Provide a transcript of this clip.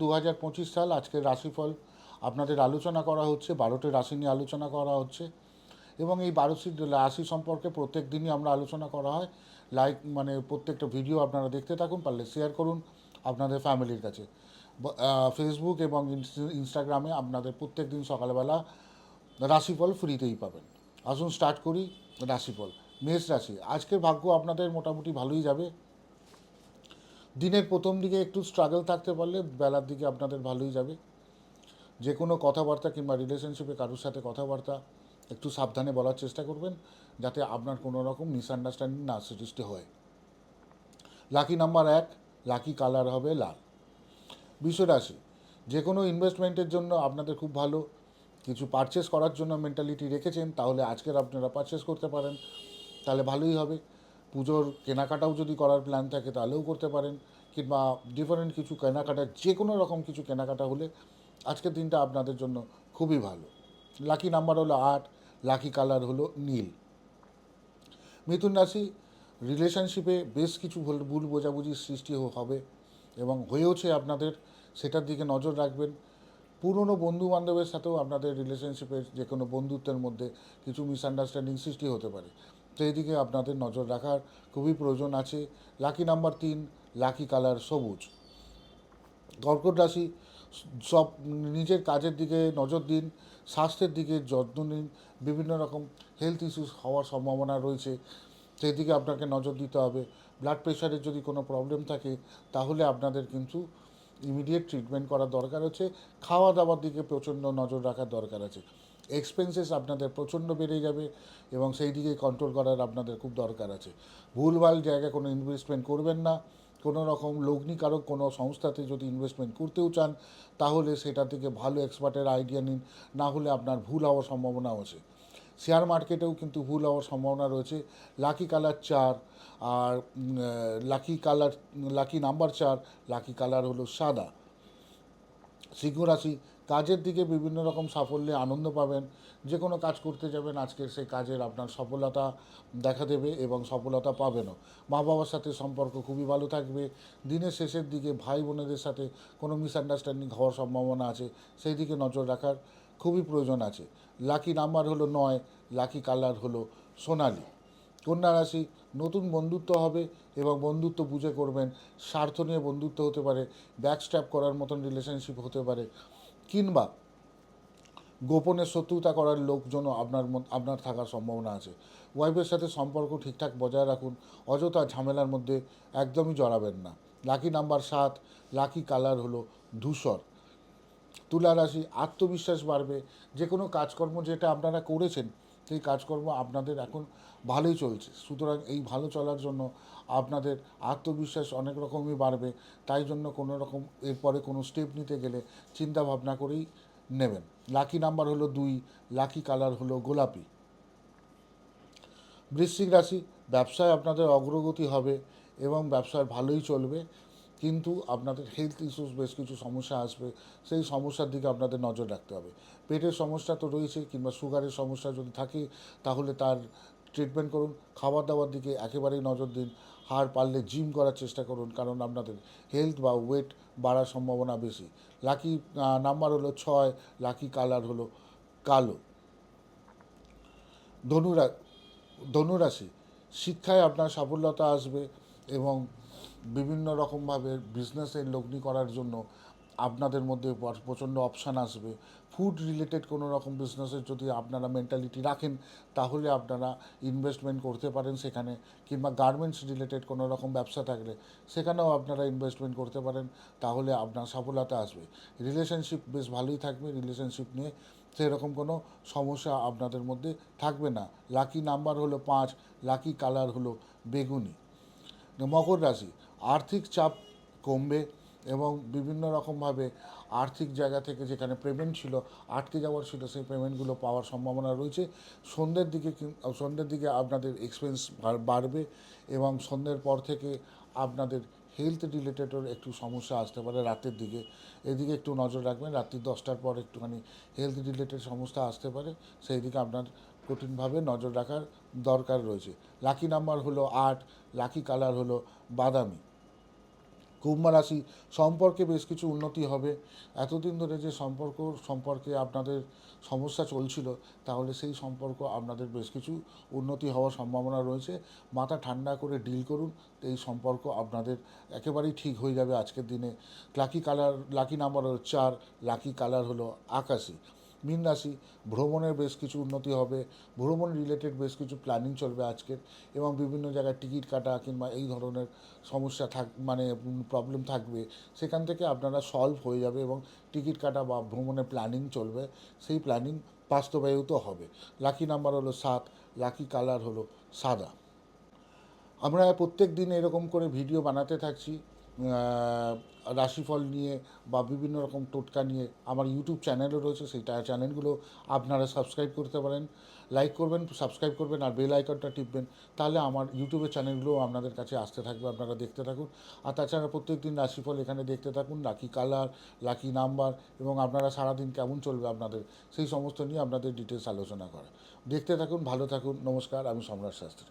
দু হাজার পঁচিশ সাল আজকের রাশিফল আপনাদের আলোচনা করা হচ্ছে, বারোটি রাশি নিয়ে আলোচনা করা হচ্ছে এবং এই বারোটি রাশি সম্পর্কে প্রত্যেক দিনই আমরা আলোচনা করা হয়। লাইক মানে প্রত্যেকটা ভিডিও আপনারা দেখতে থাকুন, পারলে শেয়ার করুন আপনাদের ফ্যামিলির কাছে। ফেসবুক এবং ইনস্টাগ্রামে আপনাদের প্রত্যেক দিন সকালবেলা রাশিফল ফ্রিতেই পাবেন। আসুন স্টার্ট করি রাশিফল। মেষ রাশি, আজকের ভাগ্য আপনাদের মোটামুটি ভালোই যাবে। দিনের প্রথম দিকে একটু স্ট্রাগল থাকতে পারলে বেলার দিকে আপনাদের ভালোই যাবে। যে কোনো কথাবার্তা কিংবা রিলেশনশিপে কারোর সাথে কথাবার্তা একটু সাবধানে বলার চেষ্টা করবেন, যাতে আপনার কোনো রকম মিসআন্ডারস্ট্যান্ডিং না সৃষ্টি হয়। লাকি নাম্বার এক লাকি কালার হবে লাল। বিশ্বরাশি, যে কোনো ইনভেস্টমেন্টের জন্য আপনাদের খুব ভালো। কিছু পারচেস করার জন্য মেন্টালিটি রেখেছেন, তাহলে আজকের আপনারা পারচেস করতে পারেন, তাহলে ভালোই হবে। পুজোর কেনাকাটাও যদি করার প্ল্যান থাকে তাহলেও করতে পারেন, কিংবা ডিফারেন্ট কিছু কেনাকাটা যে কোনো রকম কিছু কেনাকাটা হলে আজকের দিনটা আপনাদের জন্য খুবই ভালো। লাকি নাম্বার হলো আট লাকি কালার হলো নীল। মিথুন রাশি রিলেশনশিপে বেশ কিছু ভুল বোঝাবুঝির সৃষ্টি হবে এবং হয়েওছে আপনাদের, সেটার দিকে নজর রাখবেন। পুরনো বন্ধু বান্ধবের সাথেও আপনাদের রিলেশনশিপের যে কোনো বন্ধুত্বের মধ্যে কিছু মিসআন্ডারস্ট্যান্ডিং সৃষ্টি হতে পারে। তো এই দিকে আপনাদের নজর রাখার খুবই প্রয়োজন আছে। লাকি নাম্বার তিন, লাকি কালার সবুজ। কর্কট রাশি, সব নিজের কাজের দিকে নজর দিন, স্বাস্থ্যের দিকে যত্ন নিন, বিভিন্ন রকম হেলথ ইস্যুস হওয়ার সম্ভাবনা রয়েছে। সেই দিকে আপনাকে নজর দিতে হবে। ব্লাড প্রেশারের যদি কোনো প্রবলেম থাকে, তাহলে আপনাদের কিন্তু ইমিডিয়েট ট্রিটমেন্ট করার দরকার আছে। খাওয়া দাওয়ার দিকে প্রচণ্ড নজর রাখার দরকার আছে। এক্সপেন্সেস আপনাদের প্রচণ্ড বেড়ে যাবে এবং সেই দিকে কন্ট্রোল করার আপনাদের খুব দরকার আছে। ভুলভাল জায়গায় কোনো ইনভেস্টমেন্ট করবেন না। কোনো রকম লগ্নিকারক কোনো সংস্থাতে যদি ইনভেস্টমেন্ট করতেও চান, তাহলে সেটা থেকে ভালো এক্সপার্টের আইডিয়া নিন। না হলে আপনার ভুল হওয়ার সম্ভাবনাও আছে। শেয়ার মার্কেটেও কিন্তু ভুল হওয়ার সম্ভাবনা রয়েছে। লাকি কালার চার আর লাকি কালার লাকি নাম্বার চার লাকি কালার হলো সাদা। সিংহ রাশি কাজের দিকে বিভিন্ন রকম সাফল্যে আনন্দ পাবেন। যে কোনো কাজ করতে যাবেন, আজকে সেই কাজের আপনার সফলতা দেখা দেবে এবং সফলতা পাবেনও। মা বাবার সাথে সম্পর্ক খুবই ভালো থাকবে। দিনের শেষের দিকে ভাই বোনেদের সাথে কোনো মিসআন্ডারস্ট্যান্ডিং হওয়ার সম্ভাবনা আছে, সেই দিকে নজর রাখার খুবই প্রয়োজন আছে। লাকি নাম্বার হলো নয়, লাকি কালার হলো সোনালি। কন্যা রাশি, নতুন বন্ধুত্ব হবে এবং বন্ধুত্ব বুঝে করবেন। স্বার্থ নিয়ে বন্ধুত্ব হতে পারে ব্যাকস্ট্যাপ করার মতন রিলেশনশিপ হতে পারে। কিংবা গোপনে শত্রুতা করার লোকজনও আপনার আপনার থাকার সম্ভাবনা আছে। ওয়াইফের সাথে সম্পর্ক ঠিকঠাক বজায় রাখুন, অযথা ঝামেলার মধ্যে একদমই জড়াবেন না। লাকি নাম্বার সাত, লাকি কালার হলো ধূসর। তুলা রাশি আত্মবিশ্বাস বাড়বে। যে কোনো কাজকর্ম যেটা আপনারা করেছেন সেই কাজকর্ম আপনাদের এখন ভালোই চলছে। সুতরাং এই ভালো চলার জন্য আপনাদের আত্মবিশ্বাস অনেক রকমই বাড়বে। তাই জন্য কোনো রকম এরপরে কোনো স্টেপ নিতে গেলে চিন্তা ভাবনা করেই নেবেন। লাকি নাম্বার হলো দুই লাকি কালার হলো গোলাপি। বৃশ্চিক রাশি, ব্যবসায় আপনাদের অগ্রগতি হবে এবং ব্যবসার ভালোই চলবে। কিন্তু আপনাদের হেলথ ইস্যুস বেশ কিছু সমস্যা আসবে। সেই সমস্যার দিকে আপনাদের নজর রাখতে হবে। পেটের সমস্যা তো রয়েছে কিংবা সুগারের সমস্যা যদি থাকে, তাহলে তার ট্রিটমেন্ট করুন। খাবার দাবার দিকে একেবারেই নজর দিন। হার পারলে জিম করার চেষ্টা করুন, কারণ আপনাদের হেলথ বা ওয়েট বাড়ার সম্ভাবনা বেশি। লাকি নাম্বার হলো ছয় লাকি কালার হলো কালো। ধনুরা, ধনুরাশি, শিক্ষায় আপনার সাফল্যতা আসবে এবং বিভিন্ন রকমভাবে বিজনেসের লগ্নি করার জন্য আপনাদের মধ্যে প্রচণ্ড অপশান আসবে। ফুড রিলেটেড কোনো রকম বিজনেসের যদি আপনারা মেন্টালিটি রাখেন, তাহলে আপনারা ইনভেস্টমেন্ট করতে পারেন সেখানে। কিংবা গার্মেন্টস রিলেটেড কোনো রকম ব্যবসা থাকলে, সেখানেও আপনারা ইনভেস্টমেন্ট করতে পারেন, তাহলে আপনার সফলতা আসবে। রিলেশনশিপ বেশ ভালোই থাকবে রিলেশনশিপ নিয়ে সেরকম কোনো সমস্যা আপনাদের মধ্যে থাকবে না। লাকি নাম্বার হলো পাঁচ লাকি কালার হলো বেগুনি। মকর রাশি আর্থিক চাপ কমবে এবং বিভিন্ন রকমভাবে আর্থিক জায়গা থেকে যেখানে পেমেন্ট ছিল, আটকে যাওয়ার ছিল, সেই পেমেন্টগুলো পাওয়ার সম্ভাবনা রয়েছে। সন্ধ্যের দিকে সন্ধ্যের দিকে আপনাদের এক্সপেন্স বাড়বে এবং সন্ধ্যের পর থেকে আপনাদের হেলথ রিলেটেডও একটু সমস্যা আসতে পারে রাতের দিকে। এদিকে একটু নজর রাখবেন, রাত্রি দশটার পর একটুখানি হেলথ রিলেটেড সমস্যা আসতে পারে সেই দিকে আপনার কঠিনভাবে নজর রাখার দরকার রয়েছে। লাকি নাম্বার হলো আট লাকি কালার হলো বাদামি। কুম্ভ রাশি সম্পর্কে বেশ কিছু উন্নতি হবে। এতদিন ধরে যে সম্পর্ক সম্পর্কে আপনাদের সমস্যা চলছিল, তাহলে সেই সম্পর্ক আপনাদের বেশ কিছু উন্নতি হওয়ার সম্ভাবনা রয়েছে। মাথা ঠান্ডা করে ডিল করুন, এই সম্পর্ক আপনাদের একেবারেই ঠিক হয়ে যাবে আজকের দিনে। লাকি কালার লাকি নাম্বার হলো চার লাকি কালার হলো আকাশি। মীন রাশি, ভ্রমণের বেশ কিছু উন্নতি হবে, ভ্রমণ রিলেটেড বেশ কিছু প্ল্যানিং চলবে আজকের এবং বিভিন্ন জায়গায় টিকিট কাটা কিংবা এই ধরনের সমস্যা থাক মানে প্রবলেম থাকবে, সেখান থেকে আপনারা সলভ হয়ে যাবে এবং টিকিট কাটা বা ভ্রমণের প্ল্যানিং চলবে, সেই প্ল্যানিং বাস্তবায়িত হবে। লাকি নাম্বার হলো সাত লাকি কালার হলো সাদা। আমরা প্রত্যেক দিন এরকম করে ভিডিও বানাতে থাকছি। রাশিফল নিয়ে বা বিভিন্ন রকম টোটকা নিয়ে আমার ইউটিউব চ্যানেলও রয়েছে সেইটা চ্যানেলগুলো আপনারা সাবস্ক্রাইব করতে পারেন। লাইক করবেন সাবস্ক্রাইব করবেন আর বেল আইকনটা টিপবেন, তাহলে আমার ইউটিউবের চ্যানেলগুলো আপনাদের কাছে আসতে থাকবে, আপনারা দেখতে থাকুন। আর তাছাড়া প্রত্যেক দিন রাশিফল এখানে দেখতে থাকুন লাকি কালার লাকি নাম্বার এবং আপনারা সারাদিন কেমন চলবে আপনাদের, সেই সমস্ত নিয়ে আপনাদের ডিটেলস আলোচনা করা। দেখতে থাকুন, ভালো থাকুন, নমস্কার, আমি সম্রাট শাস্ত্রী।